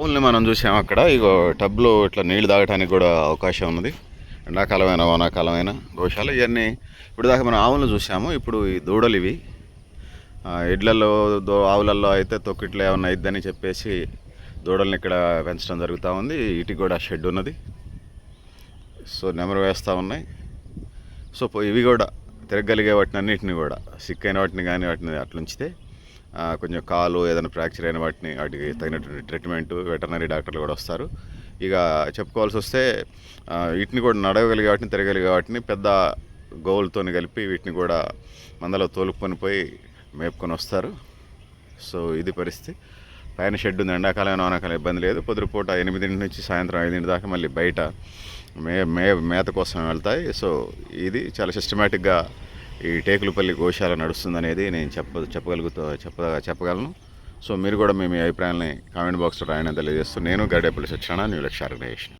ఆవుల్ని మనం చూసాం అక్కడ. ఇగో టబ్లో ఇట్లా నీళ్ళు తాగడానికి కూడా అవకాశం ఉన్నది. ఎండాకాలమైన వానాకాలమైన గోశాల ఇవన్నీ ఇప్పుడు దాకా మనం ఆవులను చూసాము. ఇప్పుడు ఈ దూడలు ఇవి. ఆ, ఎడ్లలో దో ఆవులలో అయితే తొక్కిట్లో ఏమన్నా అయిద్దని చెప్పేసి దూడల్ని ఇక్కడ పెంచడం జరుగుతూ ఉంది. ఇటుకి కూడా షెడ్ ఉన్నది. సో నెమరు వేస్తూ ఉన్నాయి. సో ఇవి కూడా తిరగలిగే వాటిని అన్నిటిని కూడా సిక్ అయిన వాటిని కానీ వాటిని అట్లుంచితే కొంచెం కాలు ఏదైనా ఫ్రాక్చర్ అయిన వాటిని వాటికి తగినటువంటి ట్రీట్మెంట్ వెటర్నరీ డాక్టర్లు కూడా వస్తారు. ఇక చెప్పుకోవాల్సి వస్తే వీటిని కూడా నడవగలిగే వాటిని తిరగలిగే వాటిని పెద్ద గోవులతో కలిపి వీటిని కూడా మందలో తోలుకొని పోయి మేపుకొని వస్తారు. సో ఇది పరిస్థితి. పైన షెడ్ ఉంది ఎండాకాలం వానాకాలం ఇబ్బంది లేదు. పొద్దుపూట ఎనిమిదింటి నుంచి సాయంత్రం ఐదింటి దాకా మళ్ళీ బయట మే మే మేత కోసం వెళ్తాయి. సో ఇది చాలా సిస్టమేటిక్గా ఈ టేకులపల్లి గోశాల నడుస్తుందనేది నేను చెప్ప చెప్పగలుగుతా చెప్ప చెప్పగలను. సో మీరు కూడా మీ అభిప్రాయాలని కామెంట్ బాక్స్లో రాయని తెలియజేస్తూ నేను గడేపల్లి సత్యనారాయణ న్యూ లక్ష్య ఆర్గనైజేషన్